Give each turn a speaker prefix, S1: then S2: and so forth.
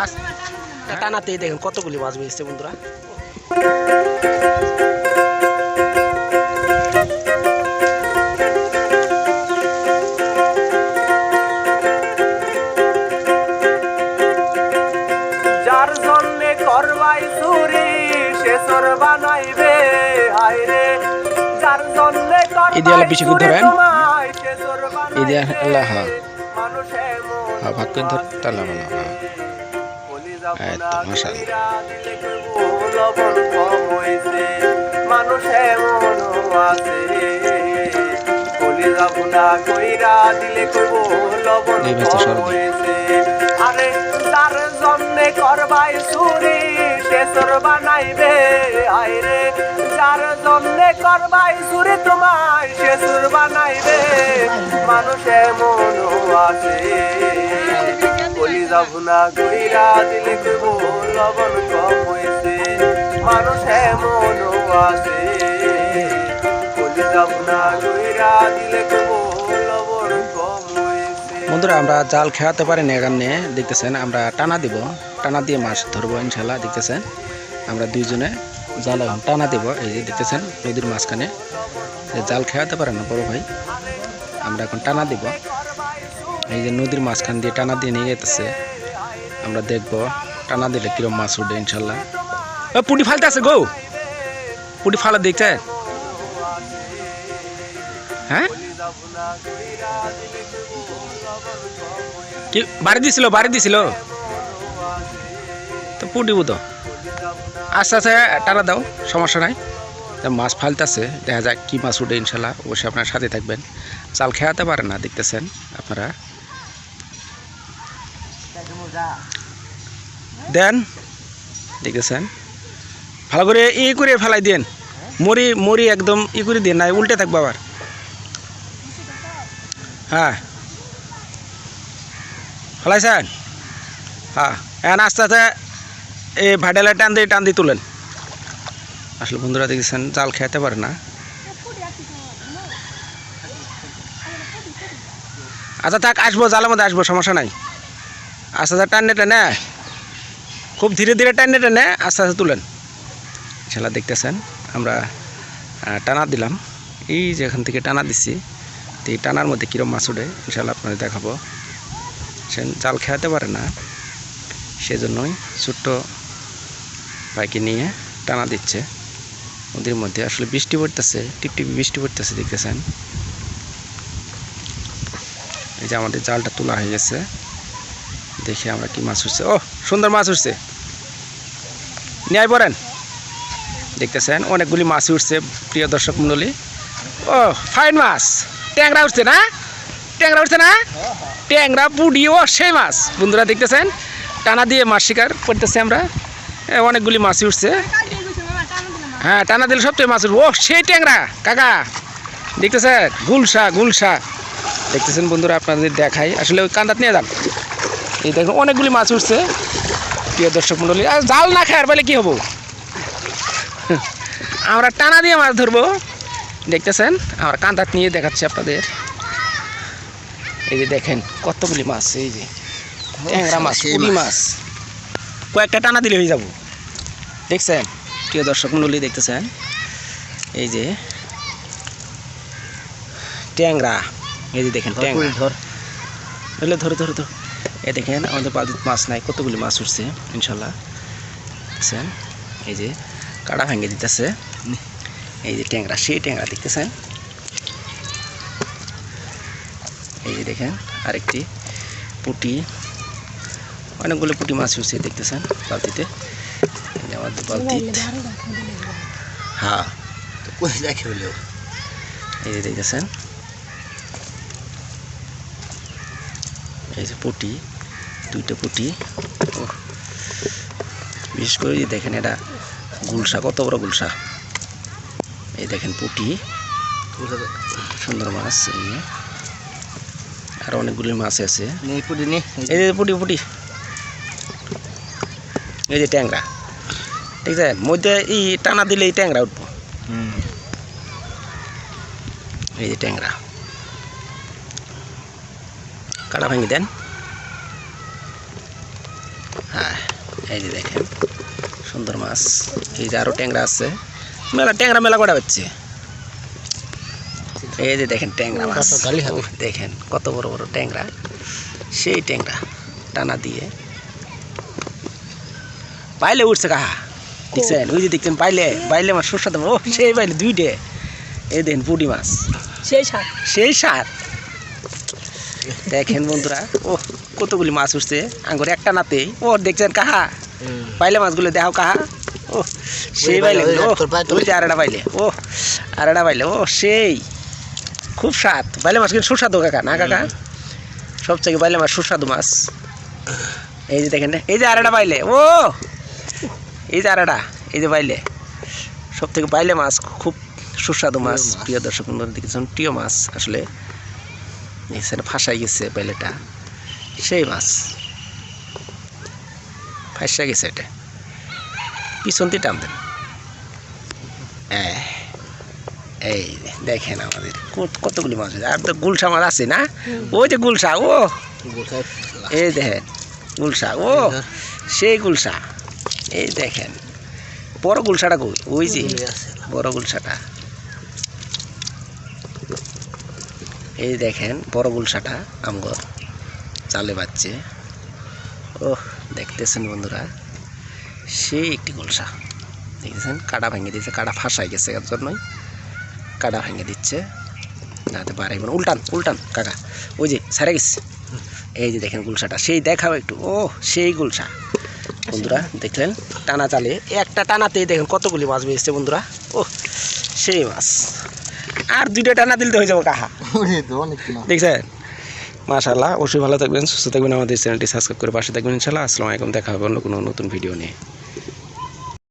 S1: আস টানাতেই দেখেন কতগুলি মাছ বেরিয়েছে বন্ধুরা
S2: যার জন্যে করবাই চুরি সে চোর বানাইবে হায়রে যার জন্যে
S1: এই দিয়ে আলা বেশি করে ধরেন।
S2: সে চোর বানাইবে
S1: হ্যাঁ।
S2: মানুষে মন
S1: হ্যাঁ, ভাগ করে ধর,
S2: মানুষে মন আছে।
S1: এই ব্যস্ত।
S2: হইছে। আরে তার জন্যে করবাই চুরি সে চোর বানাইবে। আইরে যার জন্যে করবাই চুরি তোমায় সে চোর বানাইবে। মানুষে মন আছে। লবণ কম হইছে, মানুষে মন লবণ কম
S1: বন্ধুরা, আমরা জাল খেয়াতে পারি না এখানে দেখতেছেন, আমরা টানা দিব। টানা দিয়ে মাছ ধরবো ইনশাল্লাহ দেখতেছেন। আমরা দুইজনে জাল এখন টানা দিব, এই যে দেখতেছেন, নদীর মাঝখানে। জাল খেয়াতে পারে না, বড় ভাই। আমরা এখন টানা দিব। এই যে নদীর মাঝখান দিয়ে টানা দিয়ে নিয়ে যেতেছে আমরা দেখব টানা দিলে কিরম মাছ উঠে, ইনশাল্লাহ। পুটি ফালতে আছে গো। পুটি ফালা দেখতে হ্যাঁ? কি, বাড়ি দিছিল বাড়ি দিছিল? তো পুটিব তো আস্তে আস্তে টানা দাও, সমস্যা নাই। মাছ ফালতেছে দেখা যাক কী মাছ উঠে, ইনশাল্লাহ। অবশ্যই আপনার সাথে থাকবেন। চাল খেয়াতে পারেন না, দেখতেছেন আপনারা। দেন। দেখতেছেন ভালো করে ই করে ফেলাই দেন। মরি মরি একদম ই করে দিন না উল্টে থাকব আবার। হ্যাঁ। ফেলাইছেন? হ্যাঁ। এখন আস্তে আস্তে এই ভাইডালে টান দিয়ে টান দিয়ে তুলেন। আসলে বন্ধুরা দেখেছেন, জাল খেতে পারে না। আচ্ছা থাক, আসব, জালের মধ্যে আসব, সমস্যা নাই। আস্তে আস্তে টানে টেনে খুব ধীরে ধীরে টানে টেনে আস্তে আস্তে তুলেন। ইনশাল্লাহ দেখতেছেন, আমরা টানা দিলাম। এই যে এখান থেকে টানা দিচ্ছি তো এই টানার মধ্যে কীরকম মাছ উঠে ইনশাল্লাহ আপনাদের দেখাবো। সে জাল খেয়াতে পারে না, সেজন্যই ছোট্ট ভাইকে নিয়ে টানা দিচ্ছে। নদীর মধ্যে আসলে বৃষ্টি পড়তেছে, টিপটিপি বৃষ্টি পড়তেছে, দেখতেছেন। এই যে আমাদের জালটা তোলা হয়ে গেছে। দেখে আমরা কি মাছ উঠছে? ও সুন্দর মাছ উঠছে। নিয়ে পড়েন দেখতেছেন, অনেকগুলি মাছ উঠছে, প্রিয় দর্শক মণ্ডলী। ও ফাইন মাছ। ট্যাংরা উঠছে না? ট্যাংরা উঠছে না? ট্যাংরা পুডি ও সেই মাছ। বন্ধুরা, দেখতেছেন? টানা দিয়ে মাছ শিকার করতেছি আমরা। অনেকগুলি মাছ উঠছে। হ্যাঁ টানা দিলে সবটাই মাছ উঠবে। ও সেই ট্যাংরা। কাকা, দেখতেছেন? গুলশা গুলশা। দেখতেছেন বন্ধুরা, আপনাদের দেখাই। আসলে ওই কান্দাত নিয়ে যান। এই দেখুন অনেকগুলি মাছ উঠছে। প্রিয় দর্শক মণ্ডলী আর জাল না খায় আর বলে কী হব? আমরা টানা দিয়ে মাছ ধরবো। দেখতেছেন? আমরা কান্দাত নিয়ে দেখাচ্ছি আপনাদের। এই যে দেখেন কতগুলি মাছ এই যে ট্যাংরা মাছ পুঁটি মাছ। কয়েকটা টানা দিলে হয়ে যাব। দেখছেন? প্রিয় দর্শক মণ্ডলী দেখতেছেন? এই যে ট্যাংরা। এই যে দেখেন ট্যাংরা।
S3: ধর।
S1: ধরে ধরে ধর। এই দেখেন, আমাদের বালতিত মাছ নাই, কতগুলি মাছ উঠছে ইনশাল্লাহ দেখছেন? এই যে কাটা ভেঙে দিতেছে। এই যে ট্যাংরা, সেই ট্যাংরা দেখতেছেন? এই যে দেখেন, আরেকটি পুটি, অনেকগুলো পুটি মাছ উঠছে, দেখতেছেন বালতিতে আমাদের বালতি হ্যাঁ।
S3: দেখে হলো
S1: এই যে দেখতেছেন? এই যে পুটি দুইটা পুটি। ও বিশেষ করে দেখেন এটা গুলশা কত বড় গুলশা। এই দেখেন পুটি। সুন্দর মাছ। আর অনেকগুলি মাছ আছে। এই যে পুটি পুটি। এই যে ট্যাংরা। ঠিক আছে মধ্যে এই টানা দিলে এই ট্যাংরা উঠবো। এই যে ট্যাংরা। কাটা ভাঙি দেন। হ্যাঁ এই যে দেখেন সুন্দর মাছ। এই যে আরও ট্যাংরা আছে। মেলা ট্যাংরা মেলা কটা হচ্ছে? এই যে দেখেন ট্যাংরা মাছ। দেখেন কত বড় বড় ট্যাংরা। সেই ট্যাংরা টানা দিয়ে। পাইলে উঠছে কাহা? দেখছেন? ওই যে দেখছেন পাইলে পাইলে মাছ সুস্বাদু। ও সেই পাইলে দুইটে। এই দেখেন পুটি মাছ।
S4: সেই সার।
S1: সেই সার। দেখেন বন্ধুরা ও কতগুলি মাছ উঠছে। আঙ্গুর একটা নাতে ও দেখছেন কাহা? পাইলে মাছগুলো দেখাও কাহা? ও সেই পাইলে ও পাইলে। ও আরেকটা পাইলে ও সেই। খুব স্বাদ। পাইলে মাছ কিন্তু সুস্বাদু কাকা না কাকা? সবথেকে পাইলে মাছ সুস্বাদু মাছ। এই যে দেখেন এই যে আরেকটা পাইলে ও এই যে আরেকটা এই যে পাইলে। সব থেকে পাইলে মাছ খুব সুস্বাদু মাছ
S3: মাছ।
S1: প্রিয় দর্শক বন্ধুরা দেখেছেন প্রিয় মাছ আসলে। দেখছেন ফাঁসাই গেছে পাইলেটা সেই মাছ। ফাঁসা গেছে এটা। পিছন দিয়ে টান দেন। এই, এই দেখেন আমাদের কত- কতগুলি মাছ। আর তো গুলশা মাছ আছে না? ওই যে গুলশা ও! এই দেখেন গুলশা ও! সেই গুলশা। এই দেখেন বড় গুলশাটা কই? ওই যে বড় গুলশাটা। এই দেখেন, বড় গুলশাটা আমগর চালে বাচ্চে ও দেখতেছেন বন্ধুরা, সেই একটি গুলশা। দেখতেছেন, কাটা ভেঙে দিচ্ছে কাটা ফাঁসাই গেছে এর জন্যই। কাটা ভেঙে দিচ্ছে। যাতে বাড়াই উল্টান উল্টান, কাকা। ওই যে, সারে গেছে। এই যে দেখেন গুলশাটা, সেই দেখাও একটু। ও সেই গুলশা। বন্ধুরা, দেখলেন, টানা চালে, একটা টানাতেই দেখেন কতগুলি মাছ বেরিয়েছে বন্ধুরা। ও সেই মাছ। আর দুইটা টানা দিলে হয়ে যাব কাহা। দেখছেন? মাশাল্লাহ অবশ্যই ভালো থাকবেন সুস্থ থাকবেন আমাদের চ্যানেলটি সাবস্ক্রাইব করে পাশে থাকবেন ইনশাল্লাহ আসসালামু আলাইকুম দেখা হবে অন্য কোনো নতুন ভিডিও নিয়ে।